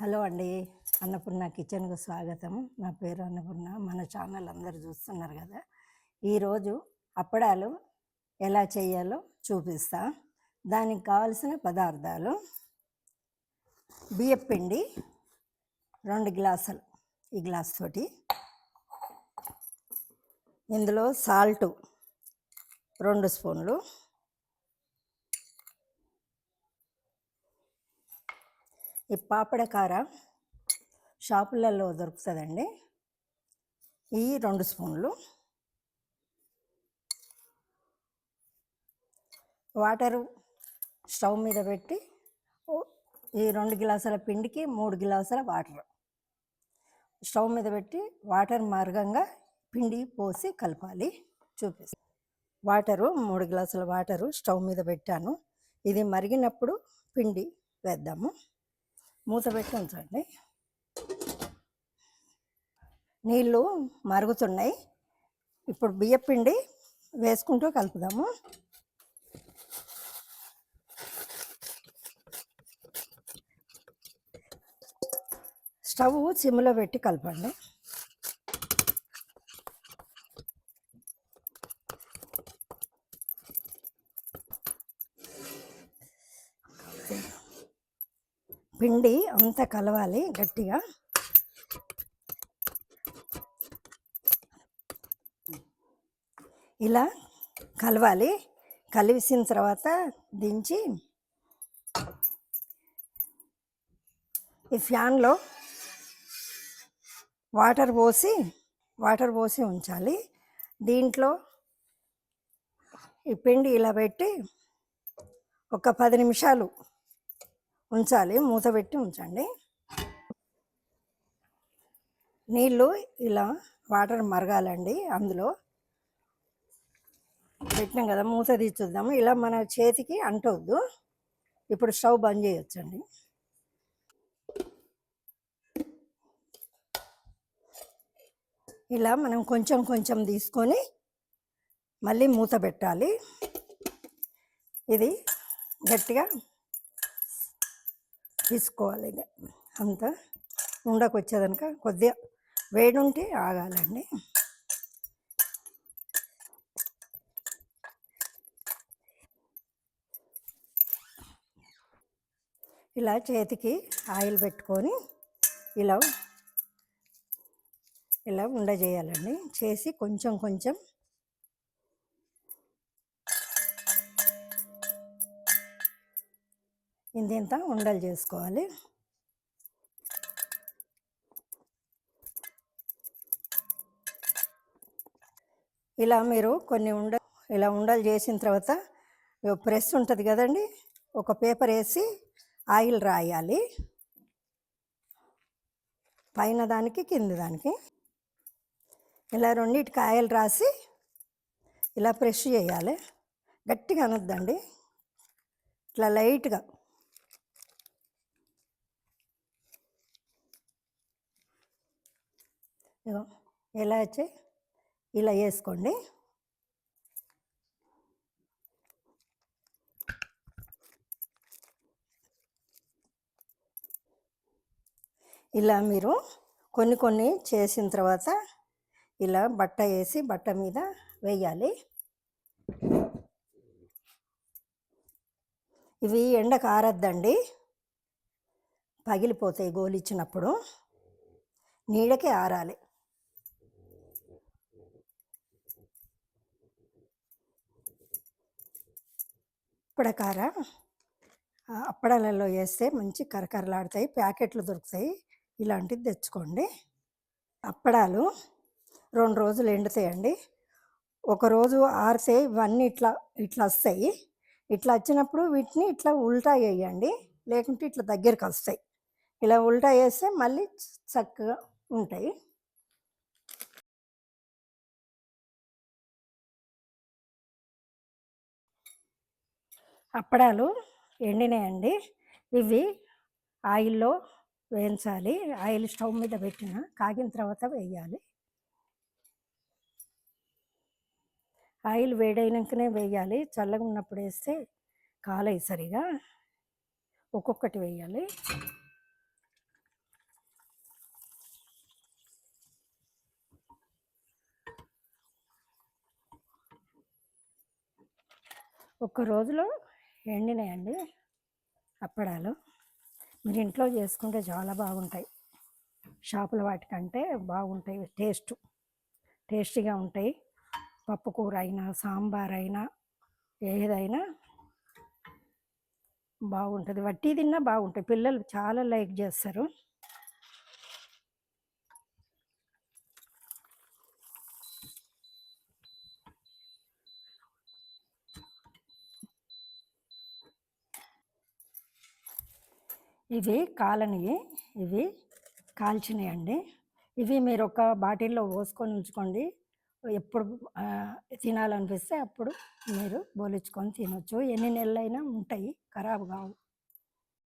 Hello అండి. అన్నపూర్ణ కిచెన్కు స్వాగతం. నా పేరు అన్నపూర్ణ. మన ఛానల్ అందరు చూస్తున్నారు కదా. ఈరోజు అప్పడాలు ఎలా చేయాలో చూపిస్తా. దానికి కావలసిన పదార్థాలు బియ్యం పిండి రెండు గ్లాసులు ఈ గ్లాస్ తోటి. ఇందులో సాల్టు రెండు స్పూన్లు ఈ పాపడ కార షాపులలో దొరుకుతుందండి. ఈ రెండు స్పూన్లు. వాటరు స్టవ్ మీద పెట్టి ఈ రెండు గ్లాసుల పిండికి మూడు గ్లాసుల వాటర్. స్టవ్ మీద పెట్టి వాటర్ మార్గంగా పిండి పోసి కలపాలి. చూపిస్తాను వాటరు మూడు గ్లాసుల వాటరు స్టవ్ మీద పెట్టాను. ఇది మరిగినప్పుడు పిండి వేద్దాము. మూత పెట్టి ఉంచండి. నీళ్ళు మరుగుతున్నాయి. ఇప్పుడు బియ్యపిండి వేసుకుంటూ కలుపుదాము. స్టవ్ సిమ్లో పెట్టి కలపండి. పిండి అంతా కలవాలి గట్టిగా. ఇలా కలవాలి. కలిసిన తర్వాత దించి ఈ ఫ్యాన్లో వాటర్ పోసి వాటర్ పోసి ఉంచాలి. దీంట్లో ఈ పిండి ఇలా పెట్టి ఒక పది నిమిషాలు ఉంచాలి. మూత పెట్టి ఉంచండి. నీళ్ళు ఇలా వాటర్ మరగాలండి అందులో. పెట్టినాం కదా మూత తీర్చుద్దాము ఇలా మన చేతికి అంటవద్దు ఇప్పుడు స్టవ్ బంద్ చేయొచ్చండి. ఇలా మనం కొంచెం కొంచెం తీసుకొని మళ్ళీ మూత పెట్టాలి. ఇది గట్టిగా తీసుకోవాలి ఇక అంతా ఉండకు వచ్చేదనక కొద్దిగా వేడి ఉంటే ఆగాలండి. ఇలా చేతికి ఆయిల్ పెట్టుకొని ఇలా ఇలా ఉండ చేయాలండి. చేసి కొంచెం కొంచెం ఇంత ఉండలు చేసుకోవాలి. ఇలా మీరు కొన్ని ఉండ ఇలా ఉండలు చేసిన తర్వాత ప్రెస్ ఉంటుంది కదండి ఒక పేపర్ వేసి ఆయిల్ రాయాలి. పైన దానికి కింద దానికి ఇలా రెండింటికి ఆయిల్ రాసి ఇలా ప్రెష్ చేయాలి. గట్టిగా అనొద్దండి. ఇట్లా లైట్గా ఇగో ఎలా వచ్చి ఇలా వేసుకోండి. ఇలా మీరు కొన్ని కొన్ని చేసిన తర్వాత ఇలా బట్ట వేసి బట్ట మీద వేయాలి. ఇవి ఎండకు ఆరద్దండి. పగిలిపోతాయి గోలిచ్చినప్పుడు. నీడకే ఆరాలి. అప్పడకార అప్పడాలలో వేస్తే మంచి కరకరలాడతాయి ప్యాకెట్లు దొరుకుతాయి. ఇలాంటివి తెచ్చుకోండి. అప్పడాలు రెండు రోజులు ఎండుతాయండి. ఒకరోజు ఆరితే ఇవన్నీ ఇట్లా ఇట్లా వస్తాయి. ఇట్లా వచ్చినప్పుడు వీటిని ఇట్లా ఉల్టా వేయండి. లేకుంటే ఇట్లా దగ్గరికి వస్తాయి. ఇలా ఉల్టా వేస్తే మళ్ళీ చక్కగా ఉంటాయి. అప్పడాలు ఎండినాయండి. ఇవి ఆయిల్లో వేయించాలి. ఆయిల్ స్టవ్ మీద పెట్టిన కాగిన తర్వాత వేయాలి. ఆయిల్ వేడైనాకనే వేయాలి. చల్లగా ఉన్నప్పుడు వేస్తే కాలయి సరిగా. ఒక్కొక్కటి వేయాలి. ఒక్క రోజులో ఎండినాయండి అప్పడాలు. మీరు ఇంట్లో చేసుకుంటే చాలా బాగుంటాయి. షాపుల వాటికంటే బాగుంటాయి టేస్ట్. టేస్టీగా ఉంటాయి. పప్పు కూర అయినా సాంబార్ అయినా ఏదైనా బాగుంటుంది. వట్టి తిన్నా బాగుంటాయి. పిల్లలు చాలా లైక్ చేస్తారు. ఇవి కాలనివి ఇవి కాల్చినవి అండి ఇవి మీరు ఒక బాటిల్లో పోసుకొని ఉంచుకోండి. ఎప్పుడు తినాలనిపిస్తే అప్పుడు మీరు బోలించుకొని తినొచ్చు. ఎన్ని నెలలైనా ఉంటాయి ఖరాబ్ కావు.